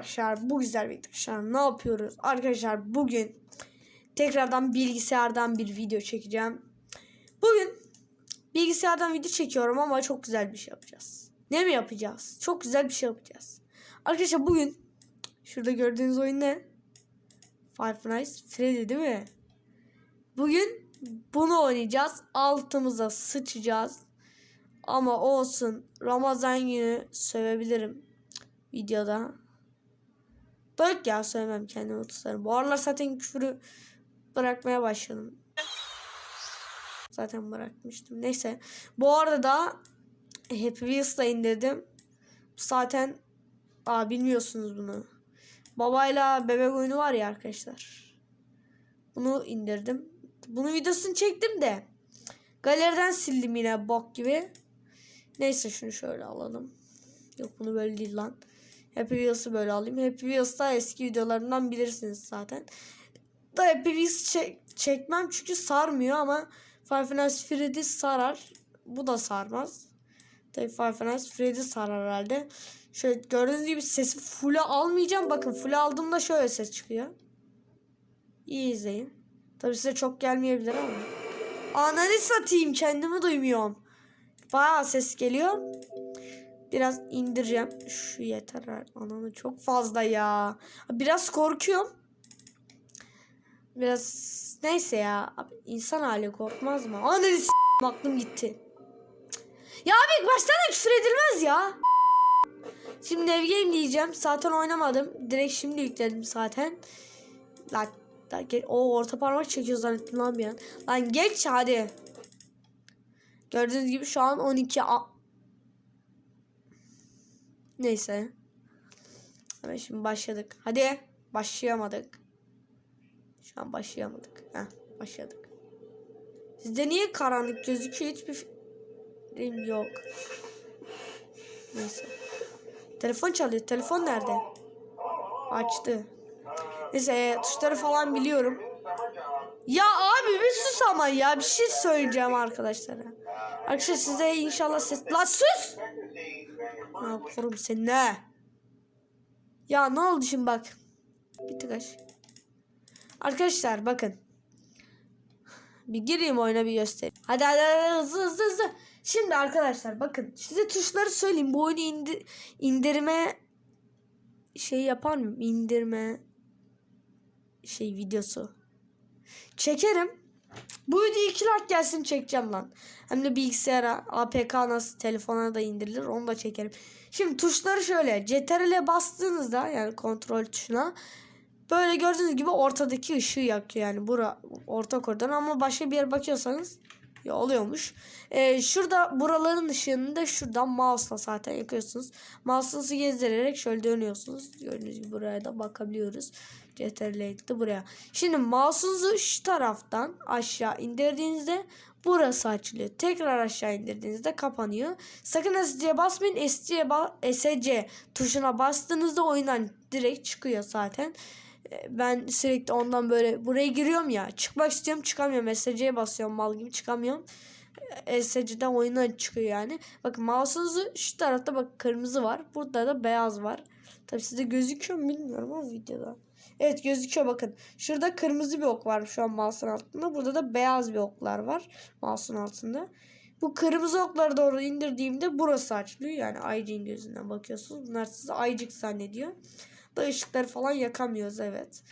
arkadaşlar bu güzel arkadaşlar ne yapıyoruz? Arkadaşlar bugün tekrardan bilgisayardan bir video çekeceğim. Bugün bilgisayardan video çekiyorum ama çok güzel bir şey yapacağız. Ne mi yapacağız? Çok güzel bir şey yapacağız. Arkadaşlar bugün şurada gördüğünüz oyun ne? Five Nights Freddy değil mi? Bugün bunu oynayacağız. Altımıza sıçacağız. Ama olsun. Ramazan günü sövebilirim videoda. Yok ya söylemem kendimi tutarım. Bu aralar zaten küfürü bırakmaya başladım. Zaten bırakmıştım. Neyse. Bu arada da Happy Wheels'la indirdim. Zaten aa bilmiyorsunuz bunu. Babayla bebek oyunu var ya arkadaşlar. Bunu indirdim. Bunun videosunu çektim de. Galeriden sildim yine bok gibi. Neyse şunu şöyle alalım. Yok bunu böyle değil lan. Happy Wheels'ı böyle alayım. Happy Wheels'ta eski videolarından bilirsiniz zaten. Da Happy Wheels çek çekmem çünkü sarmıyor ama Five Nights Freddy sarar. Bu da sarmaz. Tabii Five Nights Freddy sarar herhalde. Şöyle gördüğünüz gibi sesi full'e almayacağım. Bakın full'e aldığımda şöyle ses çıkıyor. İyi izleyin. Tabii size çok gelmeyebilir ama. Ananı satayım kendimi duymuyorum. Bayağı ses geliyor. Biraz indireceğim. Şu yeter. Ananı çok fazla ya. Biraz korkuyorum. Biraz neyse ya. Abi, insan hali korkmaz mı? Ananı s- aklım gitti. Ya abi baştan da küfür edilmez ya. Şimdi Nev Game diyeceğim. Zaten oynamadım. Direkt şimdi yükledim zaten. Lan, lan o orta parmak çekiyor zannettim lan bir an. Lan geç hadi. Gördüğünüz gibi şu an 12 a Neyse. Evet şimdi başladık. Hadi. Başlayamadık. Şu an başlayamadık. Heh, başladık. Sizde niye karanlık gözüküyor? Hiçbir fikrim yok. Neyse. Telefon çalıyor. Telefon nerede? Açtı. Neyse e, tuşları falan biliyorum. Ya abi bir sus ama ya. Bir şey söyleyeceğim arkadaşlara. Arkadaşlar size inşallah ses... La sus! Ha kurum seni ne? Ya ne oldu şimdi bak. Gitti kaç. Arkadaşlar bakın. Bir gireyim oyuna bir göstereyim. Hadi hadi, hadi hızlı hızlı hızlı. Şimdi arkadaşlar bakın size tuşları söyleyeyim. Bu oyunu indi, indirme şey yapar mı? İndirme şey videosu. Çekerim. Bu video 2 like gelsin çekeceğim lan. Hem de bilgisayara APK nasıl telefona da indirilir onu da çekerim. Şimdi tuşları şöyle. CTRL'e bastığınızda yani kontrol tuşuna böyle gördüğünüz gibi ortadaki ışığı yakıyor yani bura orta koridor ama başka bir yere bakıyorsanız ya oluyormuş. Ee, şurada buraların ışığını da şuradan mouse'la zaten yakıyorsunuz. Mouse'unuzu gezdirerek şöyle dönüyorsunuz. Gördüğünüz gibi buraya da bakabiliyoruz. CTRL de buraya. Şimdi mouse'unuzu şu taraftan aşağı indirdiğinizde burası açılıyor. Tekrar aşağı indirdiğinizde kapanıyor. Sakın SC'ye basmayın. SC'ye ba SC tuşuna bastığınızda oyundan direkt çıkıyor zaten. Ee, Ben sürekli ondan böyle buraya giriyorum ya. Çıkmak istiyorum çıkamıyorum. SC'ye basıyorum mal gibi çıkamıyorum. Ee, SC'den oyundan çıkıyor yani. Bakın mouse'unuzu şu tarafta bak kırmızı var. Burada da beyaz var. Tabi size gözüküyor mu bilmiyorum ama videoda. Evet gözüküyor bakın. Şurada kırmızı bir ok var şu an mouse'un altında. Burada da beyaz bir oklar var mouse'un altında. Bu kırmızı okları doğru indirdiğimde burası açılıyor. Yani ayıcığın gözünden bakıyorsunuz. Bunlar sizi ayıcık zannediyor. Da ışıkları falan yakamıyoruz evet.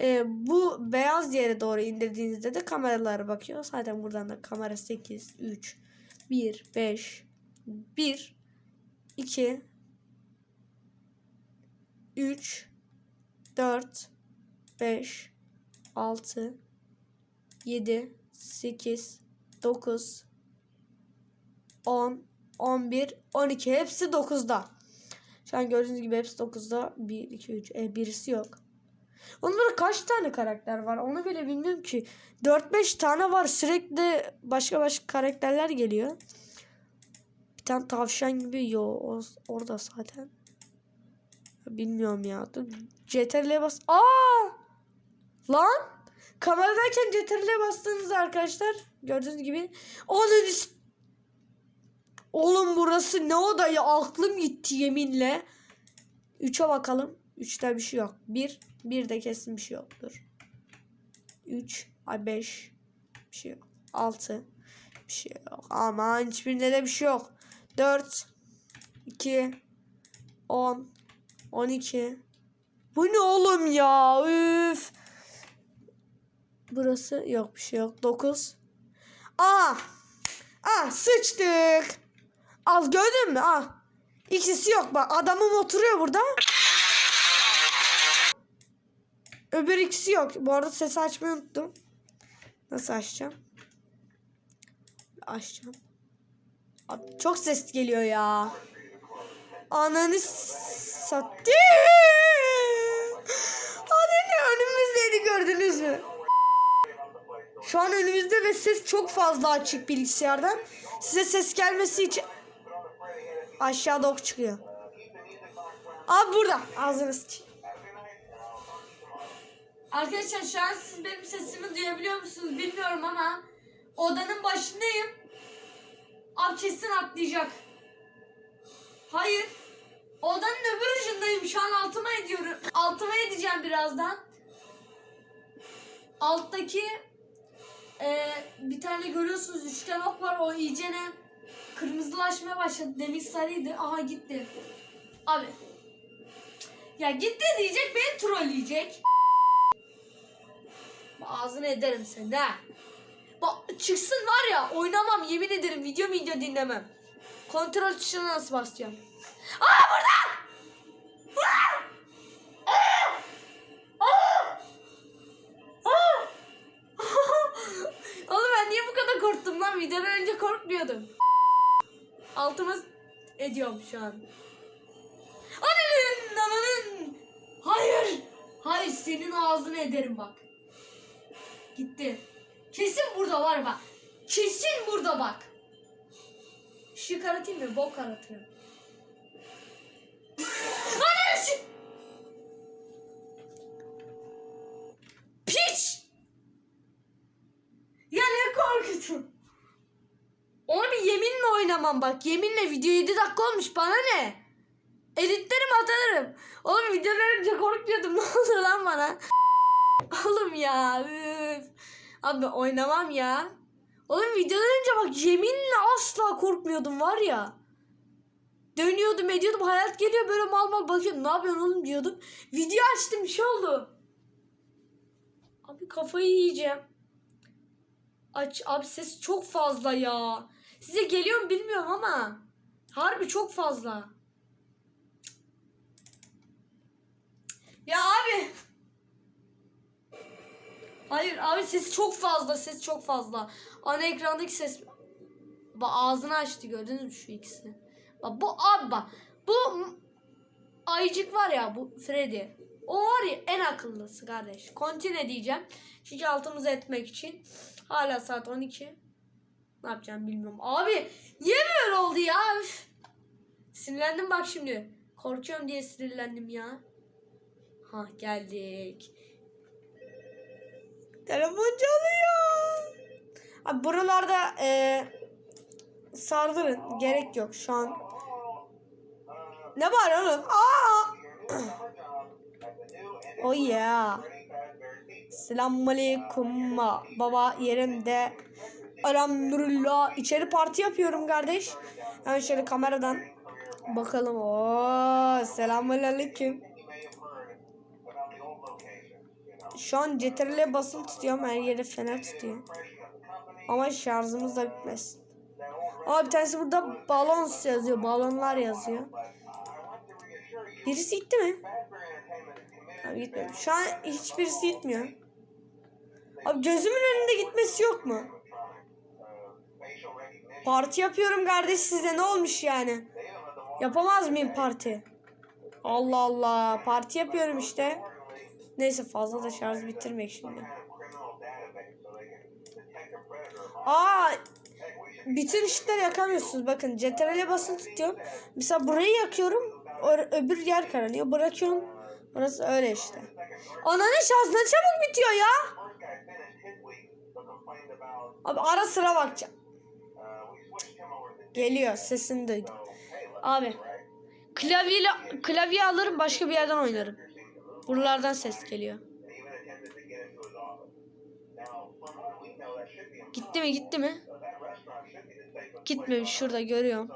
Ee, bu beyaz yere doğru indirdiğinizde de kameralara bakıyor. Zaten buradan da kamera 8, 3, 1, 5, 1, 2, 3, 4, 5, 6, 7, 8, 9, 10, 11, 12. Hepsi 9'da. Şu an gördüğünüz gibi hepsi 9'da. 1, 2, 3. E, birisi yok. Onlarda kaç tane karakter var onu bile bilmiyorum ki. 4-5 tane var. Sürekli başka başka karakterler geliyor. Bir tane tavşan gibi yo orada zaten. Bilmiyorum ya. Dur. CTRL'ye bas. Aa! Lan! Kameradayken CTRL'ye bastığınızda arkadaşlar gördüğünüz gibi onun üst... Oğlum burası ne oda ya? Aklım gitti yeminle. 3'e bakalım. 3'te bir şey yok. 1 1 de kesin bir şey yoktur. 3 ay 5 bir şey yok. 6 bir şey yok. Aman hiçbirinde de bir şey yok. 4 2 10 12 Bu ne oğlum ya? Üf. Burası yok bir şey yok. 9 Aa! Aa sıçtık. Al gördün mü? Al. İkisi yok bak. Adamım oturuyor burada. Öbür ikisi yok. Bu arada sesi açmayı unuttum. Nasıl açacağım? Açacağım. Abi çok ses geliyor ya. Ananı sattı. Ananı önümüzdeydi gördünüz mü? Şu an önümüzde ve ses çok fazla açık bilgisayardan. Size ses gelmesi için aşağıda ok çıkıyor. Abi burada. Ağzını sıçayım. Arkadaşlar şu an siz benim sesimi duyabiliyor musunuz bilmiyorum ama odanın başındayım. Abi kesin atlayacak. Hayır. Odanın öbür ucundayım. Şu an altıma ediyorum. Altıma edeceğim birazdan. Alttaki e, bir tane görüyorsunuz üçgen ok var. O iyicene kırmızılaşmaya başladı. Demin sarıydı. Aha gitti. Abi. Ya gitti diyecek beni trolleyecek. Ağzını ederim seni ha. Bak çıksın var ya oynamam yemin ederim video video dinlemem. Kontrol tuşuna nasıl basacağım? Aa burada! Oğlum ben niye bu kadar korktum lan? Videodan önce korkmuyordum. Altıma ediyorum şu an. Ananın ananın. Hayır. Hayır senin ağzını ederim bak. Gitti. Kesin burada var bak. Kesin burada bak. Şu karatayım mı? Bok karatırım. Oynamam bak. Yeminle video 7 dakika olmuş. Bana ne? Editlerim atarım. Oğlum videodan önce korkuyordum. Ne oldu lan bana? Oğlum ya. Üf. Abi oynamam ya. Oğlum videodan önce bak yeminle asla korkmuyordum var ya. Dönüyordum ediyordum hayat geliyor böyle mal mal bakıyordum. Ne yapıyorsun oğlum diyordum. Video açtım bir şey oldu. Abi kafayı yiyeceğim. Aç abi ses çok fazla ya. Size geliyor mu bilmiyorum ama. Harbi çok fazla. Ya abi. Hayır abi sesi çok fazla. Ses çok fazla. Ana ekrandaki ses. Bak ağzını açtı gördünüz mü şu ikisi. Bak bu abi bak. Bu ayıcık var ya bu Freddy. O var ya en akıllısı kardeş. Kontine diyeceğim. Çünkü altımızı etmek için. Hala saat 12. Ne yapacağım bilmiyorum. Abi niye böyle oldu ya? Üf. Sinirlendim bak şimdi. Korkuyorum diye sinirlendim ya. Ha geldik. Telefon çalıyor. Abi buralarda e, sardırın. Gerek yok şu an. Ne var oğlum? Aa! oh yeah. Selamünaleyküm. Baba yerimde. Elhamdülillah. İçeri parti yapıyorum kardeş. Hemen şöyle kameradan bakalım. Oo, selamünaleyküm. Şu an CTRL'e basılı tutuyorum. Her yere fener tutuyor. Ama şarjımız da bitmesin. Ama bir tanesi burada balon yazıyor. Balonlar yazıyor. Birisi gitti mi? Abi gitmedi. Şu an hiçbirisi gitmiyor. Abi gözümün önünde gitmesi yok mu? Parti yapıyorum kardeş size ne olmuş yani? Yapamaz mıyım parti? Allah Allah. Parti yapıyorum işte. Neyse fazla da şarj bitirmek şimdi. Aa bütün ışıkları yakamıyorsunuz. Bakın CTRL'e basılı tutuyorum. Mesela burayı yakıyorum. Öbür yer karanıyor. Bırakıyorum. Burası öyle işte. Ananın şarj ne çabuk bitiyor ya. Abi ara sıra bakacağım. Geliyor sesini duydum. Abi klavyeyle klavye alırım başka bir yerden oynarım. Buralardan ses geliyor. Gitti mi gitti mi? Gitmemiş şurada görüyorum.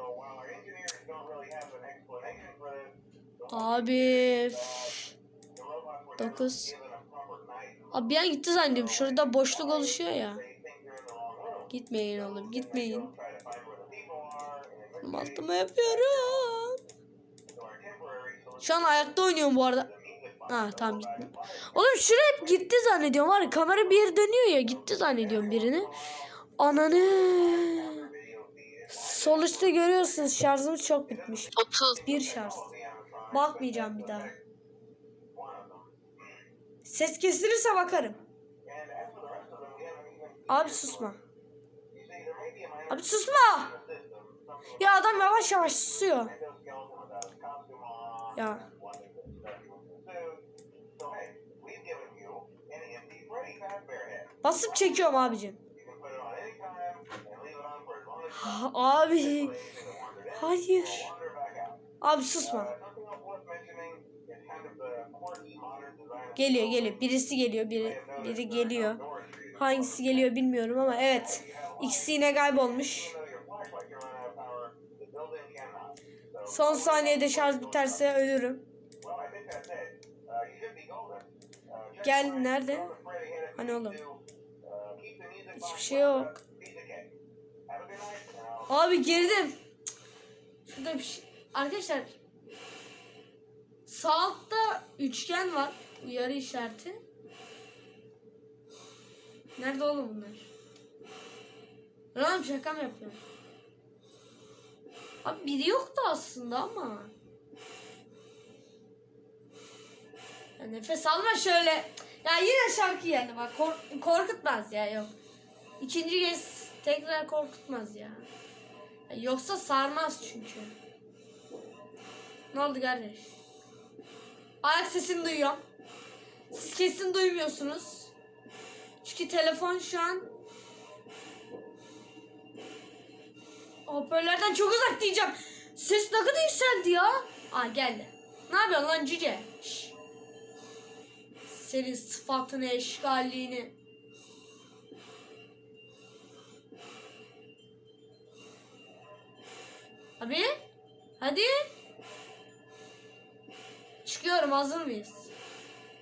Abi. 9. Abi bir an gitti zannediyorum. Şurada boşluk oluşuyor ya. Gitmeyin oğlum gitmeyin. Altıma yapıyorum. Şu an ayakta oynuyorum bu arada. Ha tamam gitti. Oğlum şuraya hep gitti zannediyorum var ya kamera bir yere dönüyor ya gitti zannediyorum birini. Ananı. Sol üstte görüyorsunuz şarjımız çok bitmiş. 30. Bir şarj. Bakmayacağım bir daha. Ses kesilirse bakarım. Abi susma. Abi susma. Ya adam yavaş yavaş susuyor. Ya. Basıp çekiyorum abicim. Ha, Abi. Hayır. Abi susma. Geliyor geliyor. Birisi geliyor. Biri, biri geliyor. Hangisi geliyor bilmiyorum ama evet. İkisi yine kaybolmuş. Son saniyede şarj biterse ölürüm. Gel nerede? Hani oğlum? Hiçbir şey yok. Abi girdim. Şurada bir şey. Arkadaşlar. Sağ altta üçgen var. Uyarı işareti. Nerede oğlum bunlar? Lan şaka mı yapıyorum? Abi biri yoktu aslında ama. Ya nefes alma şöyle. Ya yine şarkı geldi bak kork- korkutmaz ya yok. İkinci kez tekrar korkutmaz ya. Ya Yoksa sarmaz çünkü. Ne oldu kardeş? Ayak sesini duyuyorum. Siz kesin duymuyorsunuz. Çünkü telefon şu an hoparlörden çok uzak diyeceğim. Ses ne kadar yükseldi ya. Aa geldi. Ne yapıyorsun lan cüce? Şş. Senin sıfatını, eşkalliğini. Abi. Hadi. Çıkıyorum hazır mıyız?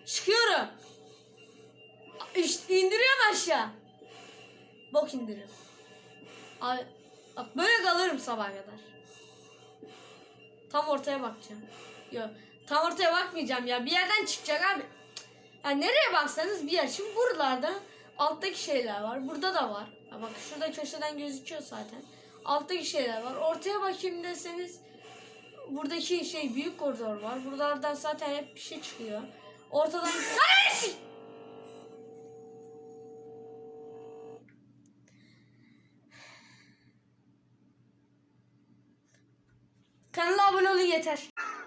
Çıkıyorum. İşte indiriyorum aşağı. Bok indiriyorum. Abi bak böyle kalırım sabah kadar. Tam ortaya bakacağım. Yok tam ortaya bakmayacağım ya. Bir yerden çıkacak abi. Yani nereye baksanız bir yer. Şimdi buralarda alttaki şeyler var. Burada da var. Ya bak şurada köşeden gözüküyor zaten. Alttaki şeyler var. Ortaya bakayım deseniz buradaki şey büyük koridor var. Buralardan zaten hep bir şey çıkıyor. Ortadan Neresi? Olun yeter.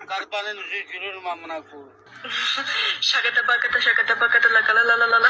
Karpanın yüzü gülür mü amına koyayım? Shakata bakata shakata bakata la la la la la la.